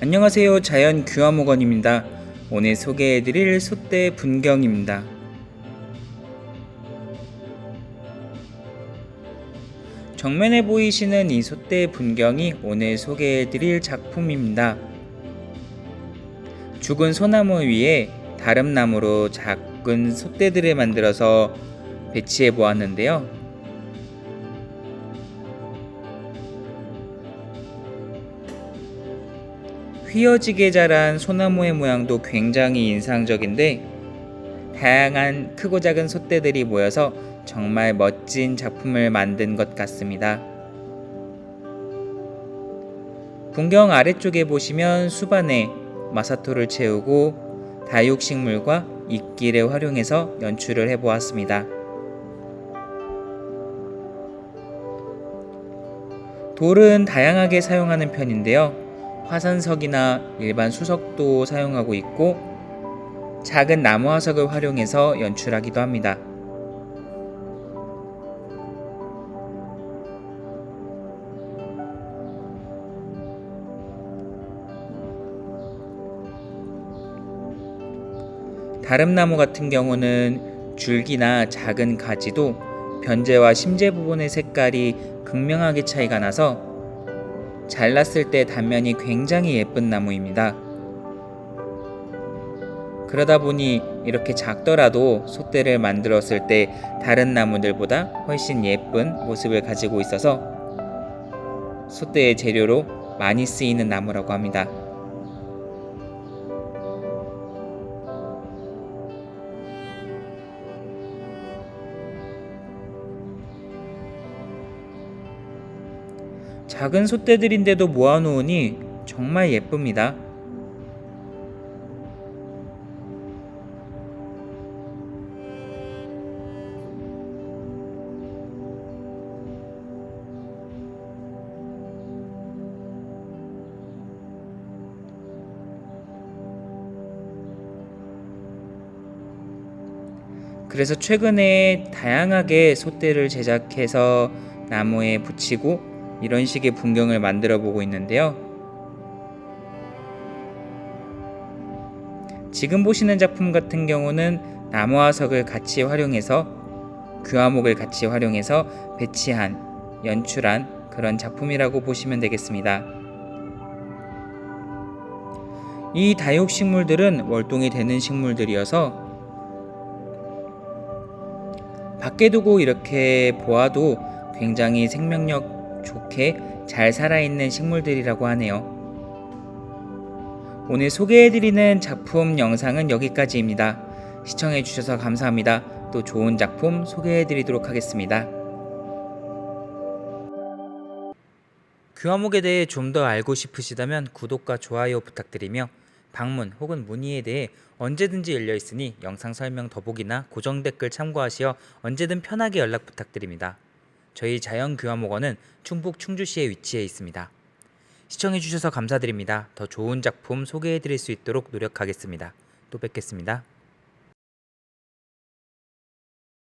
안녕하세요. 자연 규화목원입니다. 오늘 소개해드릴 소대 분경입니다. 정면에 보이시는 이 소대 분경이 오늘 소개해드릴 작품입니다. 죽은 소나무 위에 다름나무로 작은 솥대들을 만들어서 배치해 보았는데요. 휘어지게 자란 소나무의 모양도 굉장히 인상적인데 다양한 크고 작은 솥대들이 모여서 정말 멋진 작품을 만든 것 같습니다. 분경 아래쪽에 보시면 수반에 마사토를 채우고 다육식물과 이끼를 활용해서 연출을 해보았습니다. 돌은 다양하게 사용하는 편인데요. 화산석이나 일반 수석도 사용하고 있고 작은 나무 화석을 활용해서 연출하기도 합니다. 다름나무 같은 경우는 줄기나 작은 가지도 변제와 심재 부분의 색깔이 극명하게 차이가 나서 잘랐을 때 단면이 굉장히 예쁜 나무입니다. 그러다 보니 이렇게 작더라도 솥대를 만들었을 때 다른 나무들보다 훨씬 예쁜 모습을 가지고 있어서 솥대의 재료로 많이 쓰이는 나무라고 합니다. 작은 솥대들인데도 모아놓으니 정말 예쁩니다. 그래서 최근에 다양하게 솥대를 제작해서 나무에 붙이고 이런 식의 풍경을 만들어 보고 있는데요. 지금 보시는 작품 같은 경우는 나무 화석을 같이 활용해서 규화목을 같이 활용해서 배치한 연출한 그런 작품이라고 보시면 되겠습니다. 이 다육 식물들은 월동이 되는 식물들이어서 밖에 두고 이렇게 보아도 굉장히 생명력 좋게 잘 살아있는 식물들이라고 하네요. 오늘 소개해드리는 작품 영상은 여기까지입니다. 시청해주셔서 감사합니다. 또 좋은 작품 소개해드리도록 하겠습니다. 규화목에 대해 좀 더 알고 싶으시다면 구독과 좋아요 부탁드리며 방문 혹은 문의에 대해 언제든지 열려 있으니 영상 설명 더보기나 고정 댓글 참고하시어 언제든 편하게 연락 부탁드립니다. 저희 자연교화목원은 충북 충주시에 위치해 있습니다. 시청해주셔서 감사드립니다. 더 좋은 작품 소개해드릴 수 있도록 노력하겠습니다. 또 뵙겠습니다.